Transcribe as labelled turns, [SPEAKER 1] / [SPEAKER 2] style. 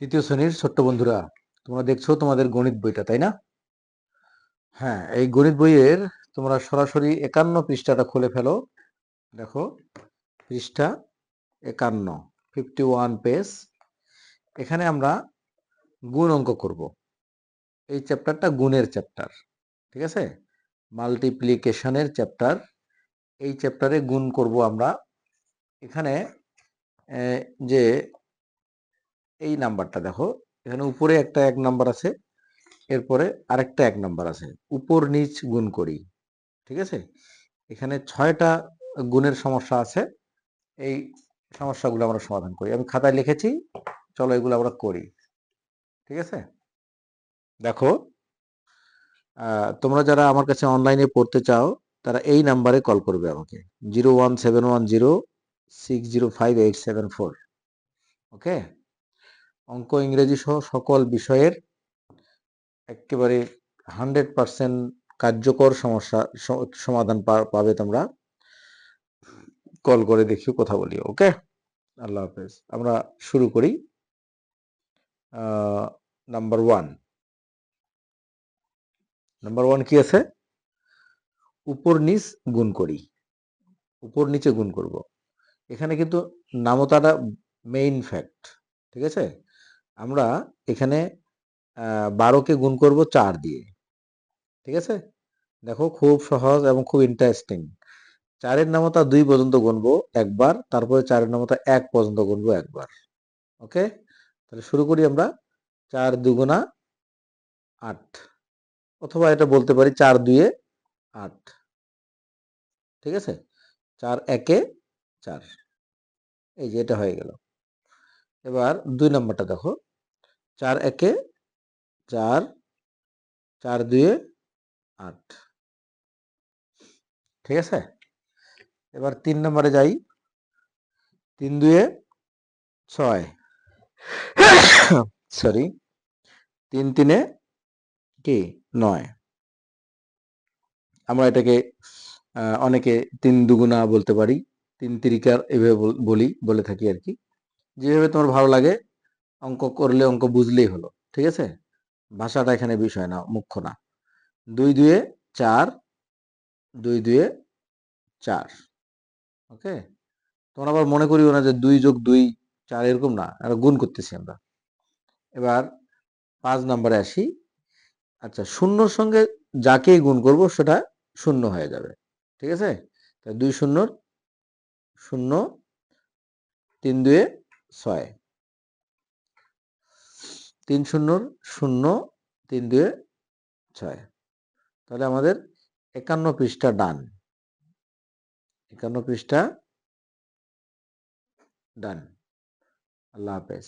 [SPEAKER 1] তৃতীয় শ্রেণির ছোট্ট বন্ধুরা, তোমরা দেখছ তোমাদের গণিত বইটা, তাই না? হ্যাঁ এই গণিত বইয়ের তোমরা সরাসরি একান্ন পৃষ্ঠাটা খুলে ফেলো। দেখো, পৃষ্ঠা একান্ন ফিফটি ওয়ান পেজ এখানে আমরা গুণ অঙ্ক করব। এই চ্যাপ্টারটা গুণের চ্যাপ্টার ঠিক আছে? মাল্টিপ্লিকেশনের চ্যাপ্টার এই চ্যাপ্টারে গুণ করব আমরা। এখানে যে এই নাম্বারটা দেখো। এখানে উপরে একটা এক নাম্বার আছে, এরপরে আরেকটা এক নাম্বার আছে। উপর নিচ গুণ করি, ঠিক আছে? এখানে ছয়টা গুণের সমস্যা আছে, এই সমস্যাগুলো আমরা সমাধান করি। আমি খাতায় লিখেছি, চলো এগুলো আমরা করি, ঠিক আছে? দেখো তোমরা যারা আমার কাছে অনলাইনে পড়তে চাও, তারা এই নাম্বারে কল করবে আমাকে। Zero one seven one zero six zero five eight seven four, okay? অঙ্ক, ইংরেজি সহ সকল বিষয়ের একেবারে হান্ড্রেড পার্সেন্ট কার্যকর সমস্যা সমাধান পাবে তোমরা। কল করে দেখিও কথা বলি ওকে? আল্লাহ হাফেজ। আমরা শুরু করি। Number one. নাম্বার ওয়ান কি আছে? উপর নিচ গুণ করি। উপর নিচে গুণ করব। এখানে কিন্তু নামতাটা মেইন ফ্যাক্ট ঠিক আছে? আমরা এখানে বারোকে গুণ করব চার দিয়ে। ঠিক আছে? দেখো খুব সহজ এবং খুব ইন্টারেস্টিং চারের নামতা দুই পর্যন্ত গুনবো একবার, তারপরে চারের নামতা এক পর্যন্ত গুনবো একবার। ওকে? তাহলে শুরু করি আমরা চার দুগুণা আট। অথবা এটা বলতে পারি চার দুয়ে আট। ঠিক আছে? চার একে চার। এই যে এটা হয়ে গেল। এবার দুই নম্বরটা দেখো। চার একে চার চার দুয়ে আট। ঠিক আছে? এবার তিন নম্বরে যাই। তিন দুয়ে ছয়। সরি তিন তিনে কি? নয়। আমরা এটাকে অনেকে তিন দুগুণা বলতে পারি। তিন তিরিকার এভাবে বলি, বলে থাকি আর কি। যেভাবে তোমার ভালো লাগে, অঙ্ক করলে অঙ্ক বুঝলেই হলো, ঠিক আছে? ভাষাটা এখানে বিষয় না, মুখ্য না। দুই দুয়ে চার, দুই দুয়ে চার, ওকে? তোমরা আবার মনে করিও না যে দুই যোগ দুই চার এরকম না আর গুণ করতেছি আমরা। এবার পাঁচ নম্বরে আসি। আচ্ছা শূন্যর সঙ্গে যাকেই গুণ করব সেটা শূন্য হয়ে যাবে, ঠিক আছে? দুই শূন্যর শূন্য, তিন দুয়ে ছয়। তিন শূন্যর শূন্য, তিন দুয়ে ছয়। তাহলে আমাদের একান্ন পৃষ্ঠা ডান। একান্ন পৃষ্ঠা ডান। আল্লাহ হাফেজ।